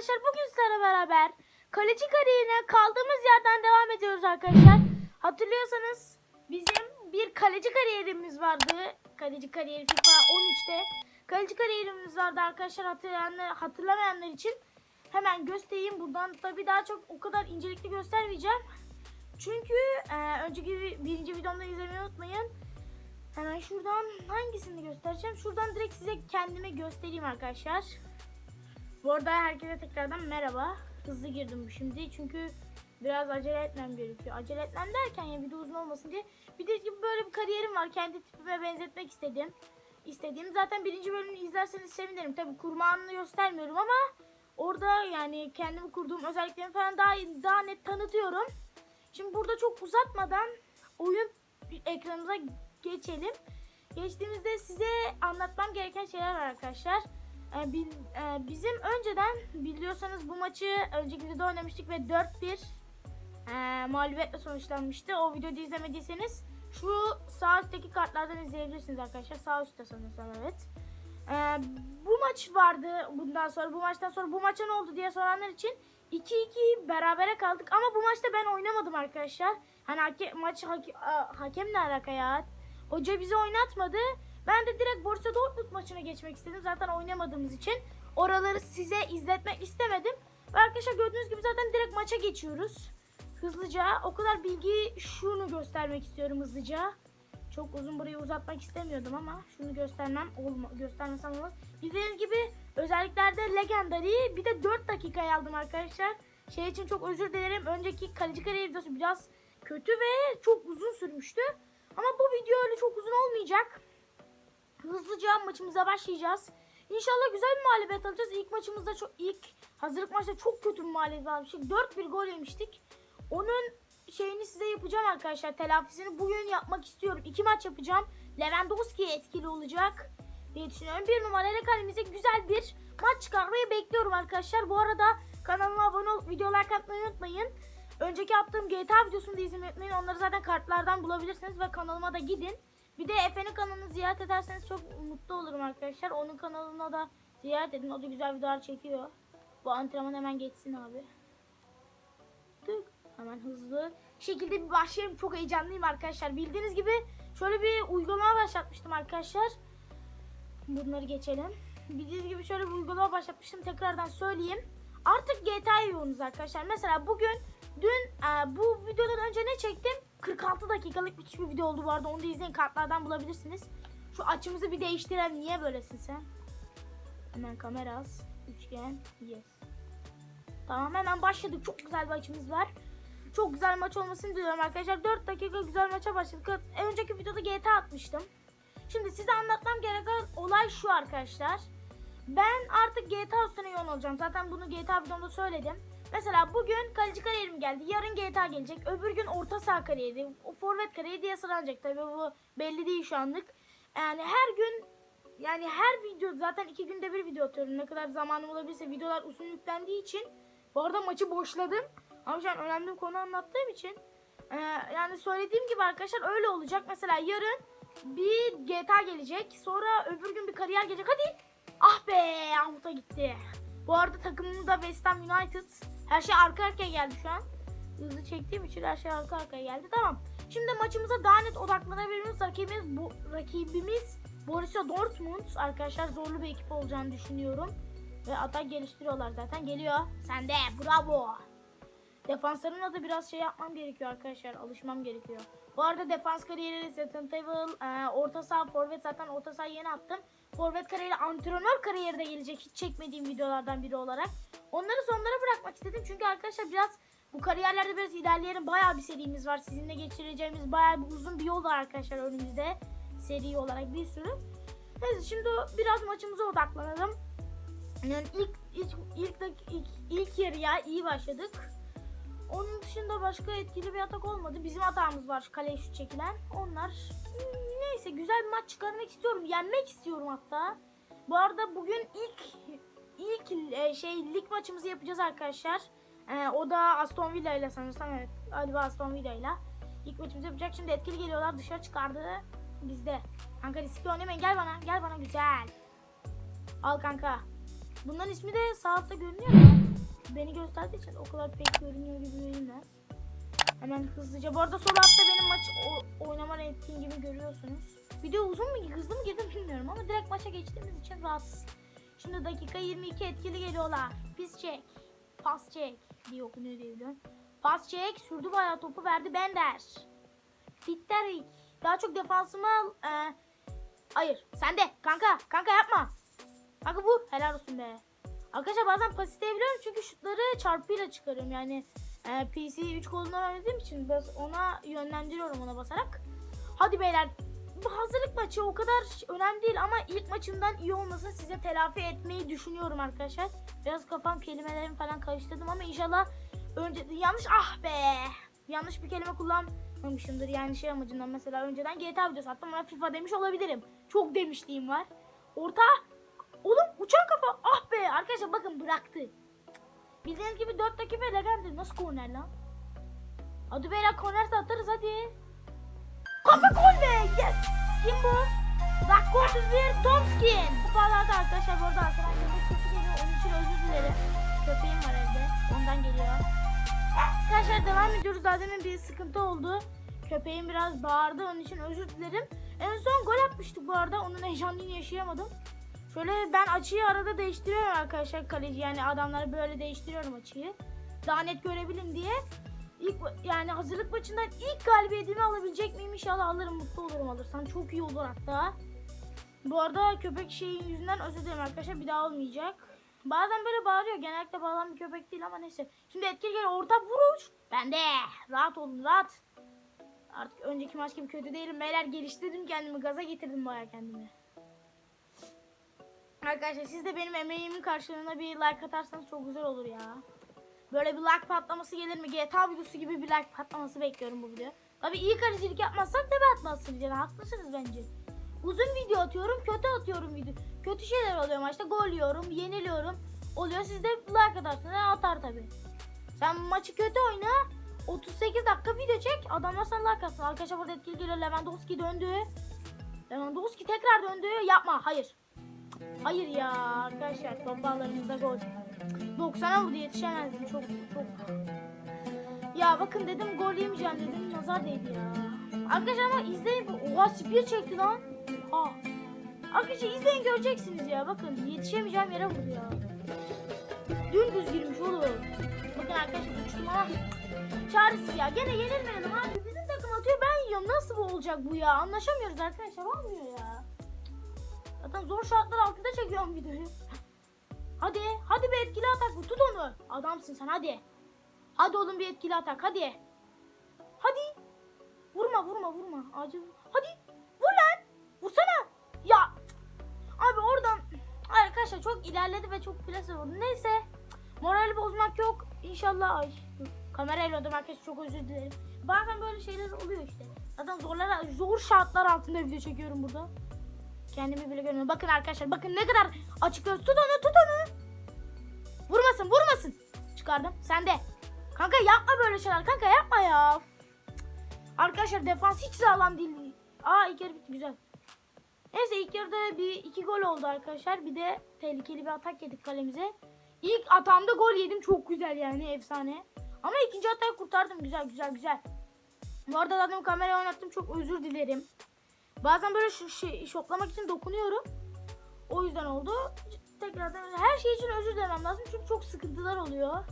arkadaşlar bugün sizlerle beraber kaleci kariyerine kaldığımız yerden devam ediyoruz arkadaşlar. Hatırlıyorsanız bizim bir kaleci kariyerimiz vardı. Kaleci kariyeri FIFA 13'te. Kaleci kariyerimiz vardı arkadaşlar hatırlayanlar, hatırlamayanlar için. Hemen göstereyim buradan. Tabii daha çok o kadar incelikli göstermeyeceğim. Çünkü e, önceki birinci videomda izlemeyi unutmayın. Hemen şuradan hangisini göstereceğim? Şuradan direkt size kendime göstereyim arkadaşlar. Bu arada herkese tekrardan merhaba. Hızlı girdim şimdi çünkü biraz acele etmem gerekiyor. Acele etmem derken ya video uzun olmasın diye. Bir de gibi böyle bir kariyerim var. Kendi tipime benzetmek istedim. İstediğim zaten birinci bölümünü izlerseniz sevinirim. Tabi kurma anını göstermiyorum ama orada yani kendimi kurduğum özelliklerimi falan daha daha net tanıtıyorum. Şimdi burada çok uzatmadan oyun ekranımıza geçelim. Geçtiğimizde size anlatmam gereken şeyler var arkadaşlar. Ee, bil- e, bizim önceden biliyorsanız bu maçı önceki videoda oynamıştık ve 4-1 e, mağlubiyetle sonuçlanmıştı. O videoyu izlemediyseniz şu sağ üstteki kartlardan izleyebilirsiniz arkadaşlar. Sağ üstte sanırsam evet. Ee, bu maç vardı bundan sonra. Bu maçtan sonra bu maça ne oldu diye soranlar için 2-2 berabere kaldık. Ama bu maçta ben oynamadım arkadaşlar. Hani hake, maç hake, hakemle alaka ya. Hoca bizi oynatmadı. Ben de direkt Borussia Dortmund maçına geçmek istedim. Zaten oynamadığımız için. Oraları size izletmek istemedim. Ve arkadaşlar gördüğünüz gibi zaten direkt maça geçiyoruz. Hızlıca. O kadar bilgi şunu göstermek istiyorum hızlıca. Çok uzun burayı uzatmak istemiyordum ama şunu göstermem olma, göstermesem olur. Bildiğiniz gibi özelliklerde Legendary bir de 4 dakikaya aldım arkadaşlar. Şey için çok özür dilerim. Önceki kaleci kariyer videosu biraz kötü ve çok uzun sürmüştü. Ama bu video öyle çok uzun olmayacak. Hızlıca maçımıza başlayacağız. İnşallah güzel bir mağlubiyet alacağız. İlk maçımızda çok ilk hazırlık maçta çok kötü bir mağlubiyet almıştık. 4-1 gol yemiştik. Onun şeyini size yapacağım arkadaşlar. Telafisini bugün yapmak istiyorum. İki maç yapacağım. Lewandowski etkili olacak diye düşünüyorum. Bir numarayla kalemize güzel bir maç çıkarmayı bekliyorum arkadaşlar. Bu arada kanalıma abone olup videolar katmayı unutmayın. Önceki yaptığım GTA videosunu da izlemeyi unutmayın. Onları zaten kartlardan bulabilirsiniz ve kanalıma da gidin. Bir de Efe'nin kanalını ziyaret ederseniz çok mutlu olurum arkadaşlar. Onun kanalına da ziyaret edin. O da güzel videolar çekiyor. Bu antrenman hemen geçsin abi. Tık. Hemen hızlı şekilde bir başlayalım. Çok heyecanlıyım arkadaşlar. Bildiğiniz gibi şöyle bir uygulama başlatmıştım arkadaşlar. Bunları geçelim. Bildiğiniz gibi şöyle bir uygulama başlatmıştım. Tekrardan söyleyeyim. Artık GTA'ya yoğunuz arkadaşlar. Mesela bugün, dün e, bu videodan önce ne çektim? 46 dakikalık müthiş bir video oldu bu arada. Onu da izleyin. Kartlardan bulabilirsiniz. Şu açımızı bir değiştirelim. Niye böylesin sen? Hemen kamera az. Üçgen. Yes. Tamam hemen başladık. Çok güzel bir açımız var. Çok güzel maç olmasını diliyorum arkadaşlar. 4 dakika güzel maça başladık. Önceki videoda GTA atmıştım. Şimdi size anlatmam gereken olay şu arkadaşlar. Ben artık GTA üstüne yoğun olacağım. Zaten bunu GTA videomda söyledim. Mesela bugün kaleci kariyerim geldi. Yarın GTA gelecek. Öbür gün orta saha kariyeri. Forvet kariyeri diye sıralanacak. Tabii bu belli değil şu anlık. Yani her gün yani her video zaten iki günde bir video atıyorum. Ne kadar zamanım olabilirse videolar uzun yüklendiği için. Bu arada maçı boşladım. Ama şu an önemli bir konu anlattığım için. Ee, yani söylediğim gibi arkadaşlar öyle olacak. Mesela yarın bir GTA gelecek. Sonra öbür gün bir kariyer gelecek. Hadi. Ah be avuta gitti. Bu arada takımım da West Ham United. Her şey arka arkaya geldi şu an. Hızlı çektiğim için her şey arka arkaya geldi. Tamam. Şimdi maçımıza daha net odaklanabilmemiz rakibimiz, bu, rakibimiz Borussia Dortmund. Arkadaşlar zorlu bir ekip olacağını düşünüyorum. Ve atak geliştiriyorlar zaten. Geliyor. Sen de bravo. Defanslarına da biraz şey yapmam gerekiyor arkadaşlar. Alışmam gerekiyor. Bu arada defans kariyeri Resident Evil, e, orta saha, forvet zaten orta saha yeni attım. Forvet kariyeri, antrenör kariyeri de gelecek. Hiç çekmediğim videolardan biri olarak. Onları sonlara bırakmak istedim. Çünkü arkadaşlar biraz bu kariyerlerde biraz ilerleyelim. Bayağı bir serimiz var. Sizinle geçireceğimiz bayağı bir uzun bir yol var arkadaşlar önümüzde. Seri olarak bir sürü. Neyse şimdi biraz maçımıza odaklanalım. Yani ilk ilk ilk, dak- ilk, ilk yarıya iyi başladık. Onun dışında başka etkili bir atak olmadı. Bizim hatamız var kaleye şut çekilen. Onlar neyse güzel bir maç çıkarmak istiyorum. Yenmek istiyorum hatta. Bu arada bugün ilk ilk e, şey lig maçımızı yapacağız arkadaşlar. E, o da Aston Villa ile sanırsam evet. Galiba Aston Villa ile. İlk maçımızı yapacak. Şimdi etkili geliyorlar. Dışarı çıkardı. Bizde. Kanka riskli oynamayın. Gel bana. Gel bana güzel. Al kanka. Bunların ismi de sağ görünüyor mu? beni gösterdiği için o kadar pek görünüyor gibi değiller. Hemen hızlıca. Bu arada sol altta benim maç oynama ettiğim gibi görüyorsunuz. Video uzun mu hızlı mı girdim bilmiyorum ama direkt maça geçtiğimiz için rahatsız. Şimdi dakika 22 etkili geliyorlar. Pis çek. Pas çek diye okunuyor diye. Pas çek. Sürdü bayağı topu verdi Bender. Fitterik. Daha çok defansıma. Ee, hayır. Sen de. Kanka. Kanka yapma. Kanka vur. Helal olsun be. Arkadaşlar bazen pas isteyebiliyorum çünkü şutları çarpıyla çıkarıyorum. Yani e, PC 3 kolundan oynadığım için bas, ona yönlendiriyorum ona basarak. Hadi beyler. Bu hazırlık maçı o kadar önemli değil ama ilk maçımdan iyi olmasını size telafi etmeyi düşünüyorum arkadaşlar. Biraz kafam kelimelerimi falan karıştırdım ama inşallah önce yanlış ah be. Yanlış bir kelime kullanmamışımdır yani şey amacından mesela önceden GTA videosu attım ona FIFA demiş olabilirim. Çok demişliğim var. Orta Oğlum uçan kafa. Ah be arkadaşlar bakın bıraktı. Bildiğiniz gibi 4 dakika legendir. Nasıl korner lan? Hadi beyler kornerse atarız hadi. Kafa gol be. Yes. Kim bu? Dakika 31 Tomskin. Kupalarda arkadaşlar bu arada arkadan köpek sesi geliyor. Onun için özür dilerim. Köpeğim var evde. Ondan geliyor. Arkadaşlar devam ediyoruz. Daha demin bir sıkıntı oldu. Köpeğim biraz bağırdı. Onun için özür dilerim. En son gol atmıştık bu arada. Onun heyecanını yaşayamadım. Şöyle ben açıyı arada değiştiriyorum arkadaşlar kaleci yani adamları böyle değiştiriyorum açıyı. Daha net görebilin diye. İlk yani hazırlık maçından ilk galibiyetimi alabilecek miyim inşallah alırım mutlu olurum alırsam çok iyi olur hatta. Bu arada köpek şeyin yüzünden özür dilerim arkadaşlar bir daha olmayacak. Bazen böyle bağırıyor genellikle bağıran bir köpek değil ama neyse. Şimdi etkili gel orta vuruş. Ben de rahat olun rahat. Artık önceki maç gibi kötü değilim beyler geliştirdim kendimi gaza getirdim baya kendimi. Arkadaşlar siz de benim emeğimin karşılığında bir like atarsanız çok güzel olur ya. Böyle bir like patlaması gelir mi? GTA videosu gibi bir like patlaması bekliyorum bu video. Tabi iyi kalecilik yapmazsak tabi atmazsınız yani haklısınız bence. Uzun video atıyorum, kötü atıyorum video. Kötü şeyler oluyor maçta. Gol yiyorum, yeniliyorum. Oluyor siz de like atarsınız. Atar tabi. Sen maçı kötü oyna. 38 dakika video çek. Adamlar sana like atsın. Arkadaşlar burada etkili geliyor. Lewandowski döndü. Lewandowski tekrar döndü. Yapma. Hayır. Hayır ya arkadaşlar toplarlarımızda gol. 90'a vurdu yetişemezdim çok çok. Ya bakın dedim gol yemeyeceğim dedim nazar değdi ya. Arkadaşlar ama izleyin. Oha spear çekti lan. Ha. Arkadaşlar izleyin göreceksiniz ya. Bakın yetişemeyeceğim yere vurdu ya. Dümdüz girmiş oğlum. Bakın arkadaşlar uçtum ama çaresiz ya. Gene yenilmeyelim abi. Bizim takım atıyor ben yiyorum. Nasıl bu olacak bu ya? Anlaşamıyoruz arkadaşlar. Olmuyor ya. Zaten zor şartlar altında çekiyorum videoyu. Hadi, hadi bir etkili atak. Tut onu. Adamsın sen hadi. Hadi oğlum bir etkili atak hadi. Hadi. Vurma vurma vurma. Acil. Hadi. Vur lan. Vursana. Ya. Abi oradan arkadaşlar çok ilerledi ve çok plase oldu. Neyse. Morali bozmak yok. İnşallah. Ay. Kamerayla öldüm arkadaşlar çok özür dilerim. Bazen böyle şeyler oluyor işte. Zaten zorlar, zor şartlar altında video çekiyorum burada. Kendimi bile görmüyorum. Bakın arkadaşlar bakın ne kadar açık göz. Tut onu tut onu. Vurmasın vurmasın. Çıkardım. Sen de. Kanka yapma böyle şeyler. Kanka yapma ya. Arkadaşlar defans hiç sağlam değil. Aa ilk yarı bitti güzel. Neyse ilk yarıda bir iki gol oldu arkadaşlar. Bir de tehlikeli bir atak yedik kalemize. İlk atamda gol yedim. Çok güzel yani efsane. Ama ikinci atayı kurtardım. Güzel güzel güzel. Bu arada zaten kamerayı oynattım. Çok özür dilerim. Bazen böyle şu şey, şoklamak için dokunuyorum. O yüzden oldu. Tekrardan her şey için özür dilemem lazım çünkü çok sıkıntılar oluyor.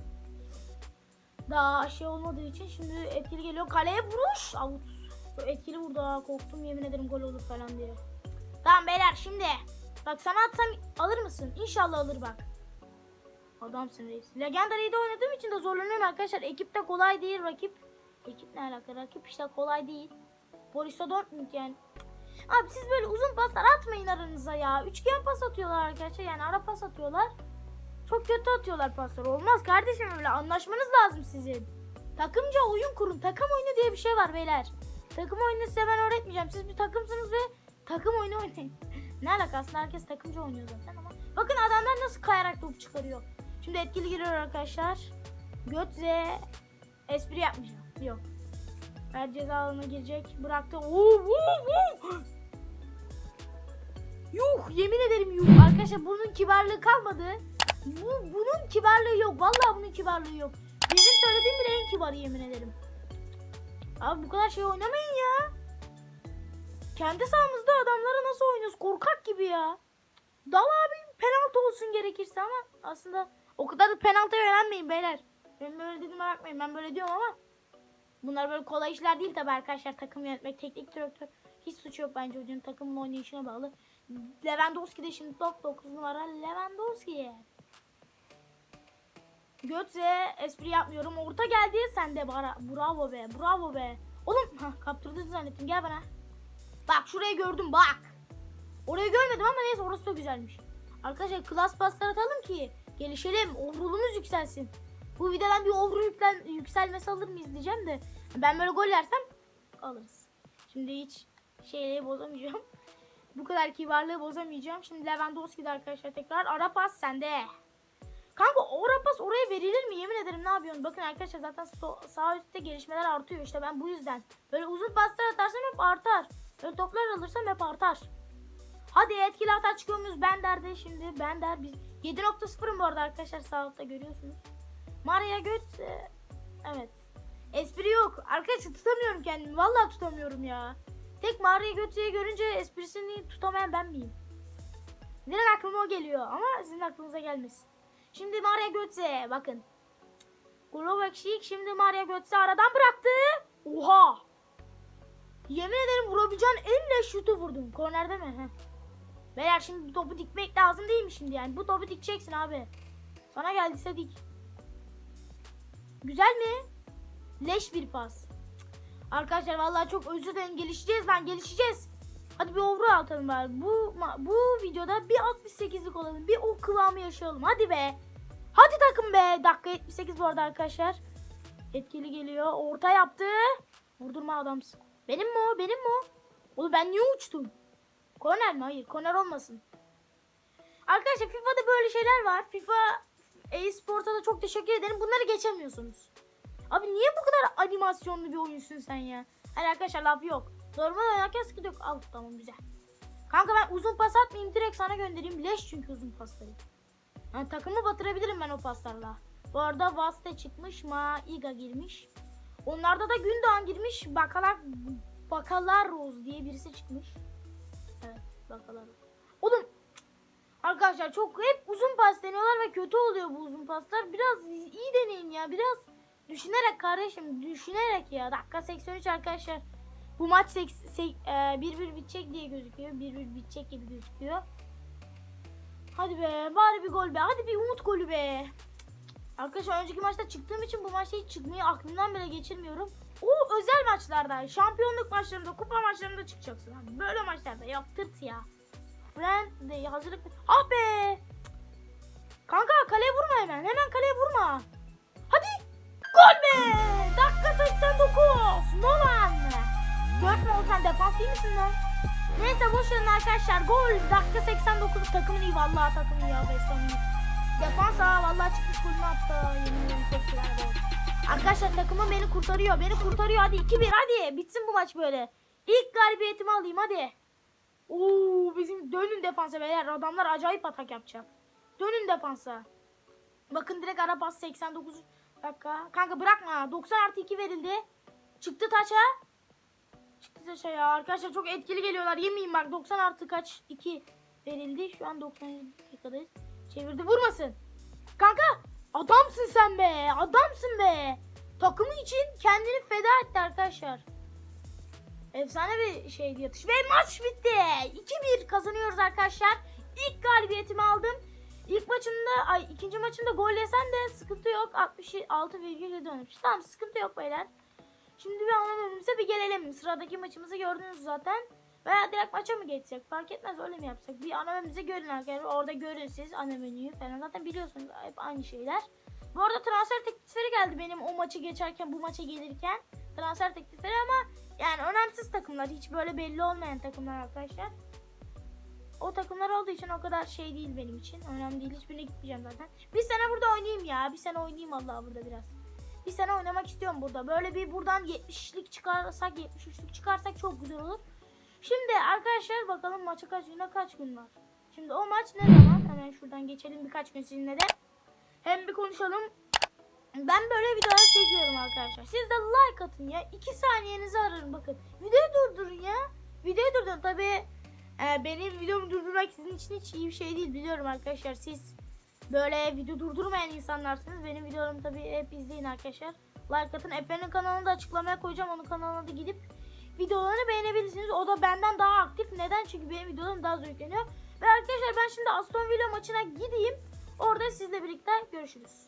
Daha şey olmadığı için şimdi etkili geliyor. Kaleye vuruş. Çok etkili vurdu ha. Korktum yemin ederim gol olur falan diye. Tamam beyler şimdi. Bak sana atsam alır mısın? İnşallah alır bak. Adamsın reis. Legendary'de oynadığım için de zorlanıyorum arkadaşlar. Ekip de kolay değil rakip. Ekip ne alaka? Rakip işte kolay değil. Borussia Dortmund yani. Abi siz böyle uzun paslar atmayın aranıza ya. Üçgen pas atıyorlar arkadaşlar yani ara pas atıyorlar. Çok kötü atıyorlar paslar. Olmaz kardeşim öyle anlaşmanız lazım sizin. Takımca oyun kurun. Takım oyunu diye bir şey var beyler. Takım oyunu size ben öğretmeyeceğim. Siz bir takımsınız ve takım oyunu oynayın. ne alakası herkes takımca oynuyor zaten ama. Bakın adamlar nasıl kayarak top çıkarıyor. Şimdi etkili giriyor arkadaşlar. Götze espri yapmayacağım. Yok. Her ceza alanına girecek. Bıraktı. Oo, oo, oo. Yuh yemin ederim yuh. Arkadaşlar bunun kibarlığı kalmadı. Bu, bunun kibarlığı yok. Vallahi bunun kibarlığı yok. Bizim söylediğim bile en kibarı yemin ederim. Abi bu kadar şey oynamayın ya. Kendi sahamızda adamlara nasıl oynuyoruz? Korkak gibi ya. Dal abi penaltı olsun gerekirse ama aslında o kadar da penaltıya yönelmeyin beyler. Ben böyle dediğime bakmayın ben böyle diyorum ama bunlar böyle kolay işler değil tabi arkadaşlar takım yönetmek teknik direktör hiç suçu yok bence hocanın takımın oynayışına bağlı. Lewandowski de şimdi top 9 numara Lewandowski. Götze espri yapmıyorum. Orta geldi sen de bara. Bravo be. Bravo be. Oğlum ha zannettim. Gel bana. Bak şurayı gördüm bak. Orayı görmedim ama neyse orası da güzelmiş. Arkadaşlar klas paslar atalım ki gelişelim. Overall'umuz yükselsin. Bu videodan bir overall yüklen, yükselmesi alır mıyız diyeceğim de. Ben böyle gol yersem alırız. Şimdi hiç şeyleri bozamayacağım. Bu kadar kibarlığı bozamayacağım. Şimdi Lewandowski de arkadaşlar tekrar. Ara pas sende. Kanka o ara pas oraya verilir mi? Yemin ederim ne yapıyorsun? Bakın arkadaşlar zaten so- sağ üstte gelişmeler artıyor. İşte ben bu yüzden. Böyle uzun paslar atarsam hep artar. Böyle toplar alırsam hep artar. Hadi etkili hata çıkıyor muyuz? Bender'de şimdi. Bender biz 7.0'ım bu arada arkadaşlar sağ altta görüyorsunuz. Maria Göt e, evet. Espri yok. Arkadaşlar tutamıyorum kendimi. Vallahi tutamıyorum ya. Tek Maria Göt'ü görünce esprisini tutamayan ben miyim? Direkt aklıma o geliyor ama sizin aklınıza gelmesin. Şimdi Maria Götze bakın. Glovak Şik şimdi Maria Götze aradan bıraktı. Oha. Yemin ederim vurabileceğin en leş şutu vurdum. Kornerde mi? Heh. Beyler şimdi topu dikmek lazım değil mi şimdi yani? Bu topu dikeceksin abi. Sana geldiyse dik. Güzel mi? Leş bir pas. Arkadaşlar vallahi çok özür dilerim. Gelişeceğiz lan gelişeceğiz. Hadi bir overall atalım bari. Bu, bu videoda bir 68'lik olalım. Bir o kıvamı yaşayalım. Hadi be. Hadi takım be. Dakika 78 bu arada arkadaşlar. Etkili geliyor. Orta yaptı. Vurdurma adamsın. Benim mi o? Benim mi o? Oğlum ben niye uçtum? Korner mi? Hayır. Korner olmasın. Arkadaşlar FIFA'da böyle şeyler var. FIFA e-sporta da çok teşekkür ederim. Bunları geçemiyorsunuz. Abi niye bu kadar animasyonlu bir oyunsun sen ya? Hani arkadaşlar laf yok. Normal oynarken sıkıntı yok. Al tamam güzel. Kanka ben uzun pas atmayayım direkt sana göndereyim. Leş çünkü uzun pasları. Yani takımı batırabilirim ben o paslarla. Bu arada Vaste çıkmış. Maiga girmiş. Onlarda da Gündoğan girmiş. Bakalar Bakalarros diye birisi çıkmış. Evet Bakalarros. Oğlum Arkadaşlar çok hep uzun pas deniyorlar ve kötü oluyor bu uzun paslar. Biraz iyi deneyin ya. Biraz düşünerek kardeşim. Düşünerek ya. Dakika 83 arkadaşlar. Bu maç 1-1 bitecek diye gözüküyor. 1-1 bitecek gibi gözüküyor. Hadi be. Bari bir gol be. Hadi bir umut golü be. Arkadaşlar önceki maçta çıktığım için bu maçta hiç çıkmayı aklımdan bile geçirmiyorum. O özel maçlarda, şampiyonluk maçlarında, kupa maçlarında çıkacaksın. Böyle maçlarda yok tırt ya. Ben de hazırlık... Ah be! Kanka kaleye vurma hemen. Hemen kaleye vurma. Hadi. Gol be! Dakika 89. Nolan. Görme o sen defans değil misin lan? Neyse boş verin arkadaşlar. Gol. Dakika 89. Takımın iyi vallahi takımın iyi. Beslenmiş. Defans ha vallahi çıkmış golünü attı. Yemin ederim çok güzel gol. Arkadaşlar takımım beni kurtarıyor. Beni kurtarıyor. Hadi 2-1 hadi. Bitsin bu maç böyle. İlk galibiyetimi alayım hadi. Oo bizim dönün defansa beyler. Adamlar acayip atak yapacak. Dönün defansa. Bakın direkt ara pas 89 dakika. Kanka bırakma. 90 artı 2 verildi. Çıktı taça. Çıktı taça ya. Arkadaşlar çok etkili geliyorlar. Yemeyin bak 90 artı kaç 2 verildi. Şu an 90 dakikadayız. Çevirdi vurmasın. Kanka adamsın sen be. Adamsın be. Takımı için kendini feda etti arkadaşlar. Efsane bir şeydi yatış. Ve maç bitti. 2-1 kazanıyoruz arkadaşlar. İlk galibiyetimi aldım. İlk maçımda, ay ikinci maçımda gol yesen de sıkıntı yok. 66,7 oynamış. Tamam sıkıntı yok beyler. Şimdi bir ana bir gelelim. Sıradaki maçımızı gördünüz zaten. Veya direkt maça mı geçsek fark etmez öyle mi yapsak? Bir ana menümüze görün arkadaşlar. Orada görün siz ana menüyü falan. Zaten biliyorsunuz hep aynı şeyler. Bu arada transfer teklifleri geldi benim o maçı geçerken bu maça gelirken. Transfer teklifleri ama yani önemsiz takımlar. Hiç böyle belli olmayan takımlar arkadaşlar. O takımlar olduğu için o kadar şey değil benim için. Önemli değil. Hiçbirine gitmeyeceğim zaten. Bir sene burada oynayayım ya. Bir sene oynayayım Allah burada biraz. Bir sene oynamak istiyorum burada. Böyle bir buradan 70'lik çıkarsak 73'lük çıkarsak çok güzel olur. Şimdi arkadaşlar bakalım maça kaç güne kaç gün var. Şimdi o maç ne zaman? Hemen şuradan geçelim birkaç gün sizinle de. Hem bir konuşalım. Ben böyle videolar çekiyorum arkadaşlar. Siz de like atın ya. 2 saniyenizi ararım bakın. Videoyu durdurun ya. Videoyu durdurun. Tabi e, benim videomu durdurmak sizin için hiç iyi bir şey değil biliyorum arkadaşlar. Siz böyle video durdurmayan insanlarsınız. Benim videolarımı tabi hep izleyin arkadaşlar. Like atın. Efe'nin kanalını da açıklamaya koyacağım. Onun kanalına da gidip videolarını beğenebilirsiniz. O da benden daha aktif. Neden? Çünkü benim videolarım daha hızlı yükleniyor. Ve arkadaşlar ben şimdi Aston Villa maçına gideyim. Orada sizle birlikte görüşürüz.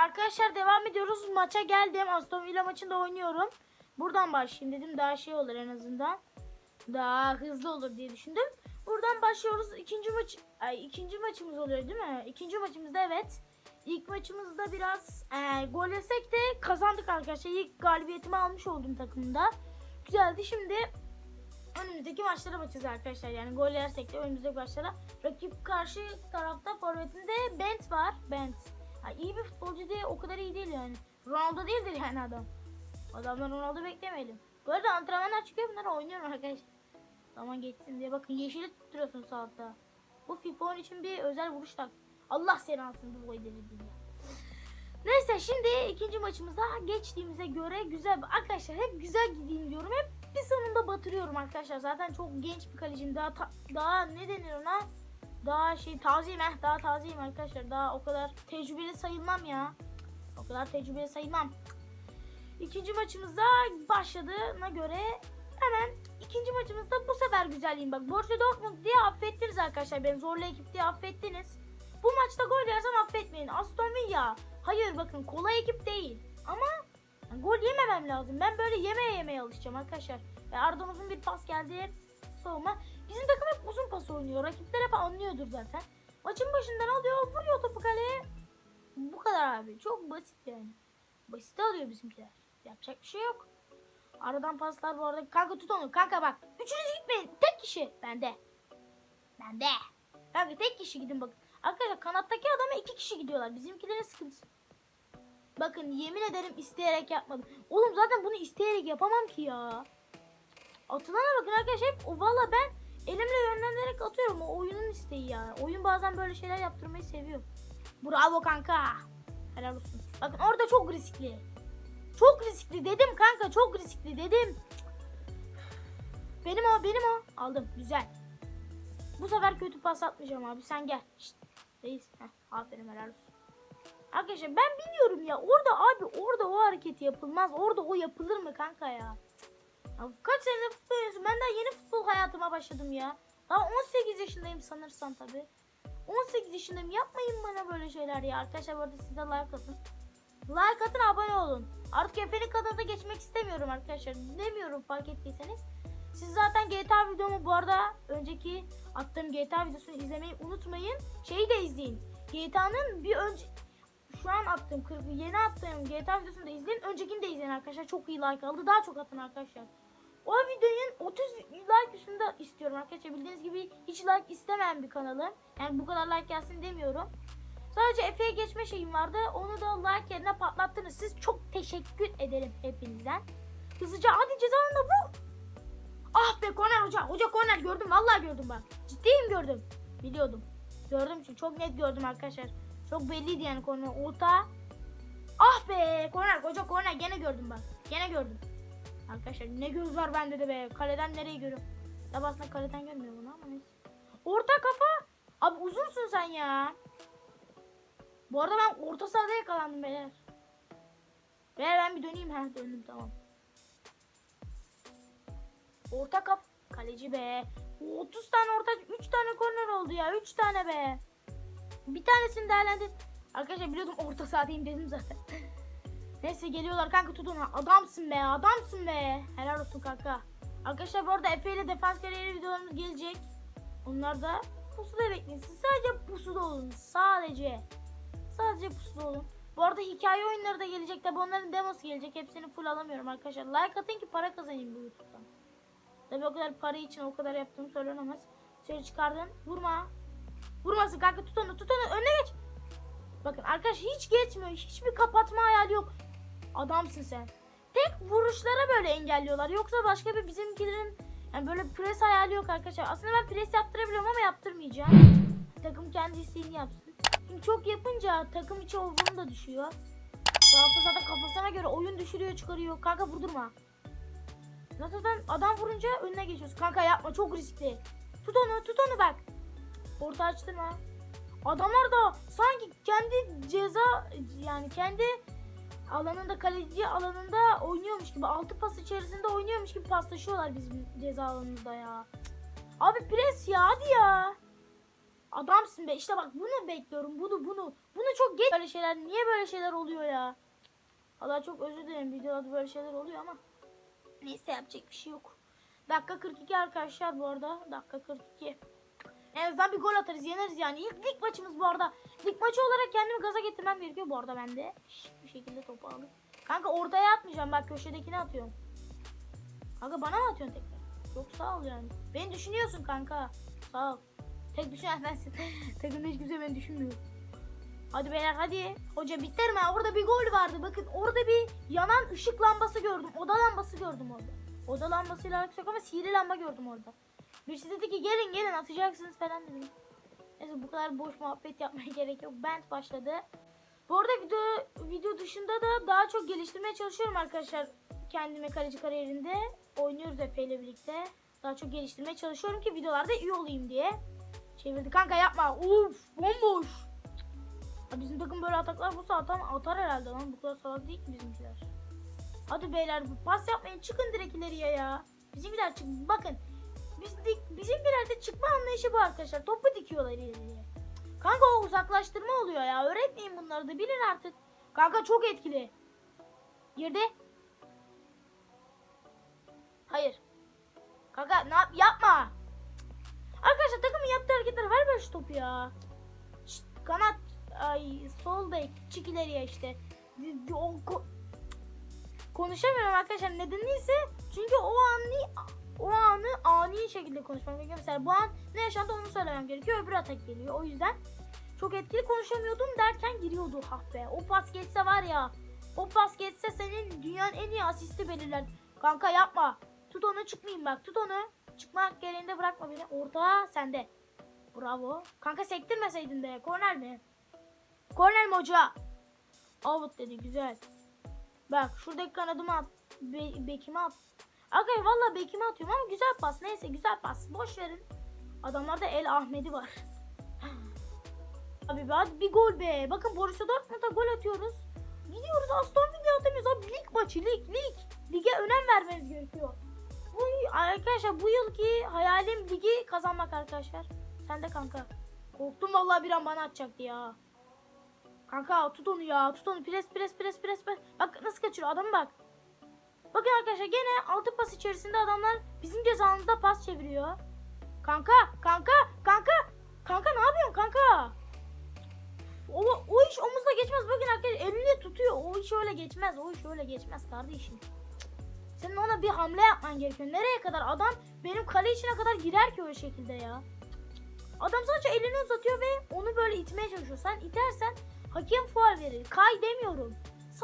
Arkadaşlar devam ediyoruz. Maça geldim. Aston Villa maçında oynuyorum. Buradan başlayayım dedim. Daha şey olur en azından. Daha hızlı olur diye düşündüm. Buradan başlıyoruz. İkinci maç ay ikinci maçımız oluyor değil mi? İkinci maçımızda evet. İlk maçımızda biraz e, gol yesek de kazandık arkadaşlar. İlk galibiyetimi almış oldum takımda. Güzeldi. Şimdi önümüzdeki maçlara bakacağız arkadaşlar. Yani gol yersek de önümüzdeki maçlara. Rakip karşı tarafta forvetinde Bent var. Bent. Ha, iyi bir futbolcu diye o kadar iyi değil yani. Ronaldo değildir yani adam. Adamdan Ronaldo beklemeyelim. Bu arada antrenmanlar çıkıyor bunları oynuyorum arkadaşlar. Zaman geçsin diye bakın yeşili tutturuyorsun sağ altta. Bu FIFA 10 için bir özel vuruş tak. Allah seni alsın bu değil ya. Neyse şimdi ikinci maçımıza geçtiğimize göre güzel. Arkadaşlar hep güzel gideyim diyorum. Hep bir sonunda batırıyorum arkadaşlar. Zaten çok genç bir kaleciyim. Daha ta- daha ne denir ona? Daha şey tazeyim heh. Daha tazeyim arkadaşlar. Daha o kadar tecrübeli sayılmam ya. O kadar tecrübeli sayılmam. İkinci maçımızda başladığına göre hemen ikinci maçımızda bu sefer güzelliğim bak. Borussia Dortmund diye affettiniz arkadaşlar. Ben zorlu ekip diye affettiniz. Bu maçta gol yersem affetmeyin. Aston Villa. Hayır bakın kolay ekip değil. Ama gol yememem lazım. Ben böyle yemeye yemeye alışacağım arkadaşlar. Ve Ardan uzun bir pas geldi. Savunma. Bizim takım hep uzun pas oynuyor. Rakipler hep anlıyordur zaten. Maçın başından alıyor, vuruyor topu kaleye. Bu kadar abi. Çok basit yani. Basit alıyor bizimkiler. Yapacak bir şey yok. Aradan paslar bu arada. Kanka tut onu. Kanka bak. Üçünüz gitmeyin. Tek kişi. Bende. Bende. Kanka tek kişi gidin bakın. Arkadaşlar kanattaki adama iki kişi gidiyorlar. Bizimkilerin sıkıntısı. Bakın yemin ederim isteyerek yapmadım. Oğlum zaten bunu isteyerek yapamam ki ya. Atılana bakın arkadaşlar hep o valla ben elimle yönlendirerek atıyorum. O oyunun isteği ya. Oyun bazen böyle şeyler yaptırmayı seviyor. Bravo kanka. Helal olsun. Bakın orada çok riskli. Çok riskli dedim kanka çok riskli dedim. Benim o benim o. Aldım güzel. Bu sefer kötü pas atmayacağım abi sen gel. Şşt. Reis. Heh, aferin helal olsun. Arkadaşlar ben biliyorum ya orada abi orada o hareketi yapılmaz. Orada o yapılır mı kanka ya? Ya kaç senedir futbol oynuyorsun? Ben daha yeni futbol hayatıma başladım ya. Daha 18 yaşındayım sanırsan tabi. 18 yaşındayım. Yapmayın bana böyle şeyler ya. Arkadaşlar bu arada siz de like atın. Like atın abone olun. Artık Efe'nin kanalına geçmek istemiyorum arkadaşlar. Demiyorum fark ettiyseniz. Siz zaten GTA videomu bu arada önceki attığım GTA videosunu izlemeyi unutmayın. Şeyi de izleyin. GTA'nın bir önce şu an attığım 40 yeni attığım GTA videosunu da izleyin. Öncekini de izleyin arkadaşlar. Çok iyi like aldı. Daha çok atın arkadaşlar. O videonun 30 like üstünde istiyorum arkadaşlar. Bildiğiniz gibi hiç like istemeyen bir kanalım. Yani bu kadar like gelsin demiyorum. Sadece Efe'ye geçme şeyim vardı. Onu da like yerine patlattınız. Siz çok teşekkür ederim hepinizden. Hızlıca hadi cezanı vur. Ah be korner hoca. Hoca korner gördüm. Vallahi gördüm bak. Ciddiyim gördüm. Biliyordum. Gördüm çünkü çok net gördüm arkadaşlar. Çok belliydi yani korner. Orta. Ah be korner. Hoca korner. Gene gördüm bak. Gene gördüm. Arkadaşlar ne göz var bende de be. Kaleden nereye görüyorum? Tabi aslında kaleden görmüyorum bunu ama neyse. Orta kafa. Abi uzunsun sen ya. Bu arada ben orta sahada yakalandım beyler. Beyler ben bir döneyim. Ha döndüm tamam. Orta kap. Kaleci be. 30 tane orta 3 tane korner oldu ya. 3 tane be. Bir tanesini değerlendir. Arkadaşlar biliyordum orta sahadayım dedim zaten. Neyse geliyorlar kanka tutun. Adamsın be adamsın be. Helal olsun kanka. Arkadaşlar bu arada Efe ile defans kariyeri videolarımız gelecek. Onlar da pusuda bekleyin. Sadece pusuda olun. Sadece. Sadece pusuda olun. Bu arada hikaye oyunları da gelecek. Tabi onların demosu gelecek. Hepsini full alamıyorum arkadaşlar. Like atın ki para kazanayım bu YouTube'dan. Tabi o kadar para için o kadar yaptığım söylenemez. Şöyle çıkardın. Vurma. Vurmasın kanka tut onu tut onu önüne geç. Bakın arkadaş hiç geçmiyor. Hiçbir kapatma hayali yok. Adamsın sen. Tek vuruşlara böyle engelliyorlar. Yoksa başka bir bizimkilerin Yani böyle pres hayali yok arkadaşlar. Aslında ben pres yaptırabiliyorum ama yaptırmayacağım. Takım kendi isteğini yapsın. Çünkü çok yapınca takım içi olduğunu da düşüyor. Galata zaten kafasına göre oyun düşürüyor çıkarıyor. Kanka vurdurma. Zaten adam vurunca önüne geçiyorsun. Kanka yapma çok riskli. Tut onu tut onu bak. Orta açtırma. Adamlar da sanki kendi ceza yani kendi alanında kaleci alanında oynuyormuş gibi altı pas içerisinde oynuyormuş gibi paslaşıyorlar bizim ceza alanımızda ya. Abi pres ya hadi ya. Adamsın be işte bak bunu bekliyorum bunu bunu. Bunu çok geç böyle şeyler niye böyle şeyler oluyor ya. Allah çok özür dilerim videolarda böyle şeyler oluyor ama. Neyse yapacak bir şey yok. Dakika 42 arkadaşlar bu arada. Dakika 42. En azından bir gol atarız yeneriz yani. İlk lig maçımız bu arada. Lig maçı olarak kendimi gaza getirmem gerekiyor bu arada bende. Şşş, bir şekilde topu aldım. Kanka ortaya atmayacağım bak köşedekine atıyorum. Kanka bana mı atıyorsun tekrar? Çok sağ ol yani. Beni düşünüyorsun kanka. Sağ ol. Tek düşünen sensin. Takımda hiç kimse beni düşünmüyor. Hadi beyler hadi. Hoca bitirme. Orada bir gol vardı. Bakın orada bir yanan ışık lambası gördüm. Oda lambası gördüm orada. Oda lambasıyla alakası yok ama sihirli lamba gördüm orada. Birisi dedi ki gelin gelin atacaksınız falan dedim. Neyse bu kadar boş muhabbet yapmaya gerek yok. Band başladı. Bu arada video video dışında da daha çok geliştirmeye çalışıyorum arkadaşlar. Kendimi kaleci kariyerinde oynuyoruz Efe ile birlikte. Daha çok geliştirmeye çalışıyorum ki videolarda iyi olayım diye. Çevirdi kanka yapma. Uf bomboş. Ya bizim takım böyle ataklar bu atar, atar herhalde lan. Bu kadar salak değil ki bizimkiler. Hadi beyler pas yapmayın çıkın direkt ileriye ya. Bizimkiler çık bakın. Biz dik, de çıkma anlayışı bu arkadaşlar. Topu dikiyorlar ileriye. Kanka o uzaklaştırma oluyor ya. Öğretmeyin bunları da bilin artık. Kanka çok etkili. Girdi. Hayır. Kanka ne yap yapma. Arkadaşlar takımın yaptığı hareketler ver böyle şu topu ya. Şşt, kanat ay sol bek çık ileriye işte. Konuşamıyorum arkadaşlar nedeni ise çünkü o anı o anı ani şekilde konuşmam gerekiyor. Mesela bu an ne yaşandı onu söylemem gerekiyor. Öbür atak geliyor. O yüzden çok etkili konuşamıyordum derken giriyordu. Ah be o pas geçse var ya. O pas geçse senin dünyanın en iyi asisti belirler. Kanka yapma. Tut onu çıkmayayım bak. Tut onu. Çıkmak gereğinde bırakma beni. Orta sende. Bravo. Kanka sektirmeseydin de. Korner mi? Korner mi hoca? Out dedi. Güzel. Bak şuradaki kanadımı at. Be- bekime at. Arkadaşlar valla bekime atıyorum ama güzel pas. Neyse güzel pas. Boş verin. Adamlarda El Ahmet'i var. Abi hadi bir gol be. Bakın Borussia Dortmund'a gol atıyoruz. Gidiyoruz Aston Villa atamıyoruz abi. Lig maçı lig lig. Lige önem vermeniz gerekiyor. Bu, arkadaşlar bu yılki hayalim ligi kazanmak arkadaşlar. Sen de kanka. Korktum vallahi bir an bana atacaktı ya. Kanka tut onu ya. Tut onu. Pres pres pres pres. Bak nasıl kaçırıyor adamı bak. Bakın arkadaşlar gene altı pas içerisinde adamlar bizim cezamızda pas çeviriyor. Kanka, kanka, kanka. Kanka ne yapıyorsun kanka? O, o iş omuzla geçmez. Bakın arkadaşlar elini tutuyor. O iş öyle geçmez. O iş öyle geçmez kardeşim. Senin ona bir hamle yapman gerekiyor. Nereye kadar? Adam benim kale içine kadar girer ki o şekilde ya. Adam sadece elini uzatıyor ve onu böyle itmeye çalışıyor. Sen itersen hakem faul verir. Kay demiyorum.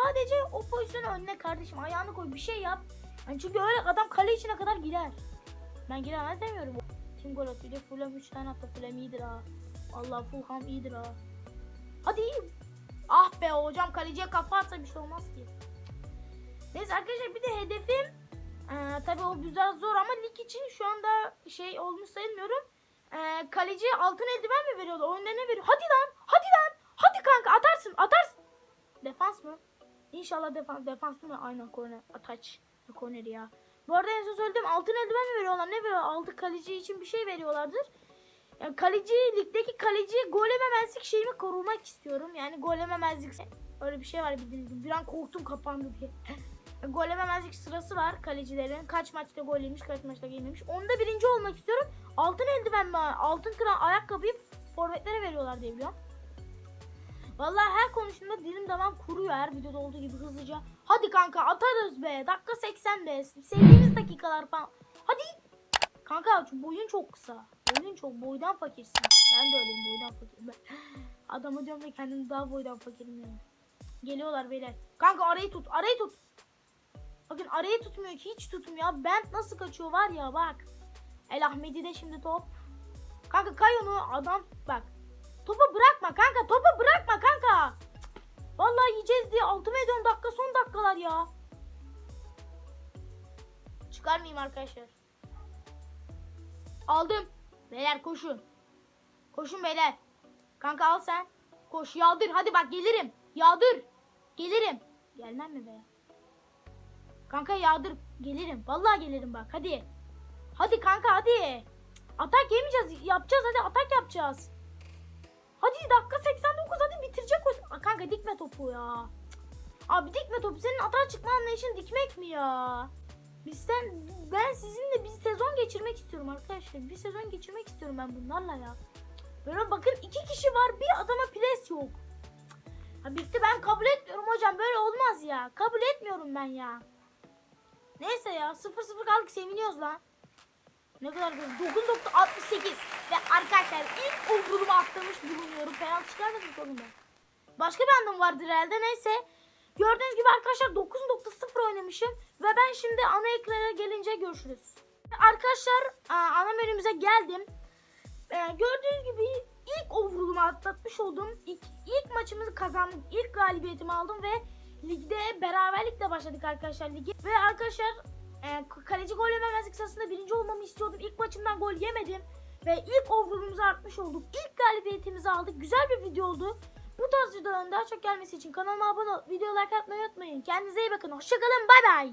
Sadece o pozisyonu önüne kardeşim ayağını koy bir şey yap. Yani çünkü öyle adam kale içine kadar girer. Ben giremez demiyorum. Kim gol atıyor? Fulham 3 tane attı. Fulham iyidir ha. Allah Fulham iyidir ha. Hadi iyi. Ah be hocam kaleciye kafa atsa bir şey olmaz ki. Neyse arkadaşlar bir de hedefim ee, tabii o biraz zor ama lig için şu anda şey olmuş sayılmıyorum. Ee, kaleci altın eldiven mi veriyordu? Oyunda ne veriyor? Hadi lan! Hadi lan! Hadi kanka atarsın! Atarsın! Defans mı? İnşallah defans. Defans değil mi? Aynen korner. Ataç. Korner ya. Bu arada en son söylediğim altın eldiven mi veriyorlar? Ne veriyor? Altı kaleci için bir şey veriyorlardır. Yani kaleci, ligdeki kaleci gol şeyimi korumak istiyorum. Yani gol öyle bir şey var bildiğiniz. Bir an korktum kapandı diye. gol sırası var kalecilerin. Kaç maçta gol yemiş, kaç maçta yenilmiş. Onda birinci olmak istiyorum. Altın eldiven mi? Altın kıran ayakkabıyı forvetlere veriyorlar diye biliyorum. Vallahi her konuştuğumda dilim damam kuruyor her videoda olduğu gibi hızlıca. Hadi kanka atarız be. Dakika 80 be. Sevdiğimiz dakikalar falan. Hadi. Kanka boyun çok kısa. Boyun çok boydan fakirsin. Ben de öyleyim boydan fakirim. Ben. Adamı diyorum da kendim daha boydan fakirim yani. Geliyorlar beyler. Kanka arayı tut. Arayı tut. Bakın arayı tutmuyor ki hiç tutmuyor. Ben nasıl kaçıyor var ya bak. El Ahmedi de şimdi top. Kanka kay onu adam bak. Topu bırakma kanka topu bırakma kanka. Vallahi yiyeceğiz diye altıma ediyorum dakika son dakikalar ya. Çıkarmayayım arkadaşlar. Aldım. Beyler koşun. Koşun beyler. Kanka al sen. Koş yağdır. Hadi bak gelirim. Yağdır. Gelirim. Gelmem mi be? Kanka yağdır. Gelirim. Vallahi gelirim bak. Hadi. Hadi kanka hadi. Atak yemeyeceğiz. Yapacağız hadi atak yapacağız. Hadi dakika 89 hadi bitirecek o. Kanka dikme topu ya. Abi dikme topu. Senin atağa çıkma anlayışın dikmek mi ya? Bizden ben sizinle bir sezon geçirmek istiyorum arkadaşlar. Bir sezon geçirmek istiyorum ben bunlarla ya. Böyle bakın iki kişi var bir adama pres yok. Ha bitti ben kabul etmiyorum hocam böyle olmaz ya. Kabul etmiyorum ben ya. Neyse ya 0-0 kaldık seviniyoruz lan. Ne kadar güzel. 9.68 ve arkadaşlar ilk overall'umu atlamış bulunuyorum. Penaltı çıkarmadık oğlum ben. Başka bir anlam vardır herhalde neyse. Gördüğünüz gibi arkadaşlar 9.0 oynamışım ve ben şimdi ana ekrana gelince görüşürüz. Arkadaşlar ana menümüze geldim. Ee, gördüğünüz gibi ilk overall'umu atlatmış oldum. İlk, ilk maçımızı kazandım. İlk galibiyetimi aldım ve ligde beraberlikle başladık arkadaşlar ligi. Ve arkadaşlar e, kaleci gol yememezlik sırasında birinci olmamı istiyordum. İlk maçımdan gol yemedim. Ve ilk overall'umuzu artmış olduk. İlk galibiyetimizi aldık. Güzel bir video oldu. Bu tarz videoların daha çok gelmesi için kanalıma abone olup video like atmayı unutmayın. Kendinize iyi bakın. Hoşçakalın. Bay bay.